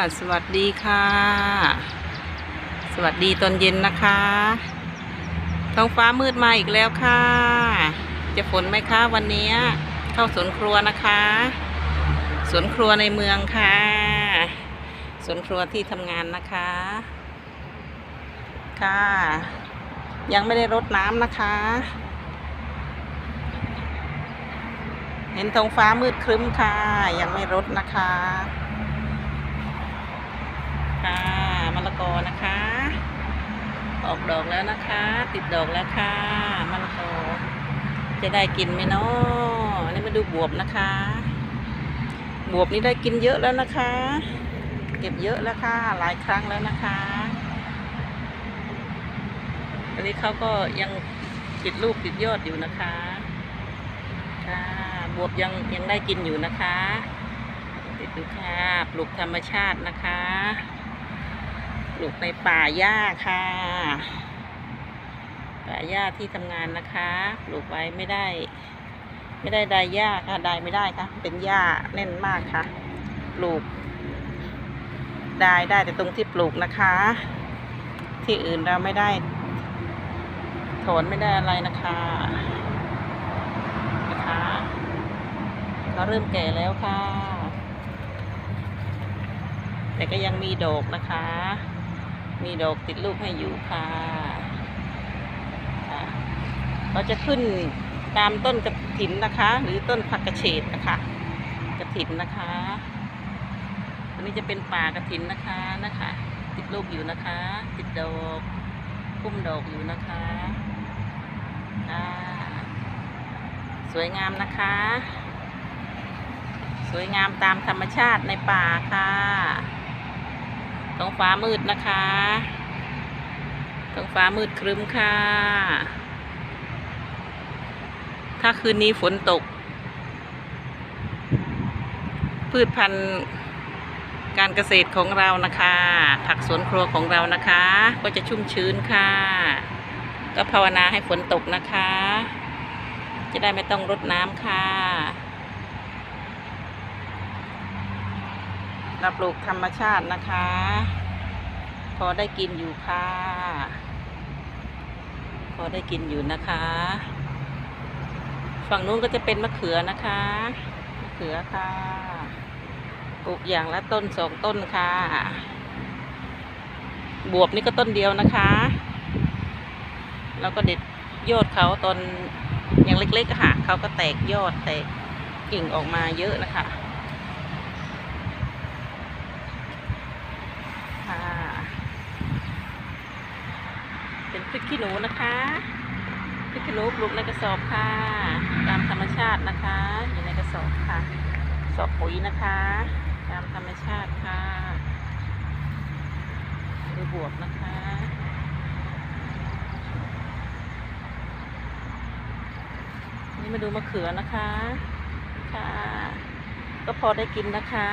สวัสดีค่ะ สวัสดีตอนเย็นนะคะ ท้องฟ้ามืดมาอีกแล้วค่ะ จะฝนไหมคะวันนี้เข้าสวนครัวนะคะ สวนครัวในเมืองค่ะ สวนครัวที่ทำงานนะคะ ค่ะ ยังไม่ได้รดน้ำนะคะ เห็นท้องฟ้ามืดครึ้มค่ะ ยังไม่รดนะคะ ค่ะมะละ กอนะคะ ออกดอกแล้วนะคะ ติดดอกแล้วค่ะมะละกอจะได้กินไหมเนาะนนี้มาดูบวบนะคะ บวบนี้ได้กินเยอะแล้วนะคะ เก็บเยอะแล้วค่ะ หลายครั้งแล้วนะคะอันนี้เขาก็ยังติดลูกติดยอดอยู่นะคะค่ะบวบยังยังได้กินอยู่นะคะติดดูค่ะปลูกธรรมชาตินะคะ ลูกในป่าหญ้าค่ะ ป่าหญ้าที่ทำงานนะคะปลูกไว้ไม่ได้ ไม่ได้ไดหญ้าค่ะไดไม่ได้ค่ะ เป็นหญ้าแน่นมากค่ะ ปลูก ได้ได้แต่ตรงที่ปลูกนะคะ ที่อื่นเราไม่ได้ถอนไม่ได้อะไรนะคะนะคะเขาเริ่มแก่แล้วค่ะแต่ก็ยังมีดอกนะคะ มีดอกติดลูกให้อยู่ค่ะเราจะขึ้นตามต้นกระถินนะคะ หรือต้นผักกระเฉดนะคะกระถินนะคะอันนี้จะเป็นป่ากระถินนะคะนะคะ ติดลูกอยู่นะคะ ติดดอกพุ่มดอกอยู่นะคะสวยงามนะคะ สวยงามตามธรรมชาติในป่าค่ะ ฟ้ามืดนะคะท้องฟ้ามืดครึ้มค่ะ ถ้าคืนนี้ฝนตก พืชพันธุ์การเกษตรของเรานะคะ ผักสวนครัวของเรานะคะ ก็จะชุ่มชื้นค่ะ ก็ภาวนาให้ฝนตกนะคะ จะได้ไม่ต้องรดน้ำค่ะเราปลูกธรรมชาตินะคะ อได้กินอยู่ค่ะ พอได้กินอยู่นะคะ ฝั่งนู้นก็จะเป็นมะเขือนะคะ มะเขือค่ะ ปลูกอย่างละต้นสองต้นค่ะ บวบนี่ก็ต้นเดียวนะคะ แล้วก็เด็ดยอดเขาตอนยังเล็กๆค่ะ เขาก็แตกยอดแตกกิ่งออกมาเยอะนะคะ เป็น พริกขี้หนูนะคะพริกขี้หนูปลูกในกระสอบค่ะ ตามธรรมชาตินะคะ อยู่ในกระสอบค่ะ สอบปุ๋ยนะคะ ตามธรรมชาติค่ะดูบวบนะคะนี่มาดูมะเขือนะคะค่ะ ก็พอได้กินนะคะ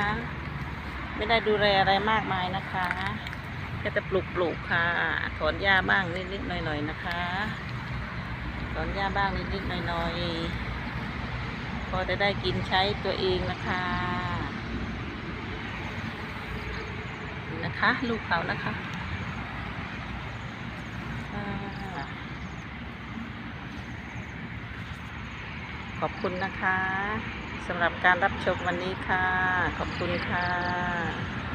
ไม่ได้ดูแลอะไรมากมายนะคะ แค่จะปลูกปลูกค่ะ ถอนหญ้าบ้างนิดๆหน่อยๆนะคะ ถอนหญ้าบ้างนิดๆหน่อยๆพอจะได้กินใช้ตัวเองนะคะนะคะ ลูกเขานะคะขอบคุณนะคะสำหรับการรับชมวันนี้ค่ะ ขอบคุณค่ะ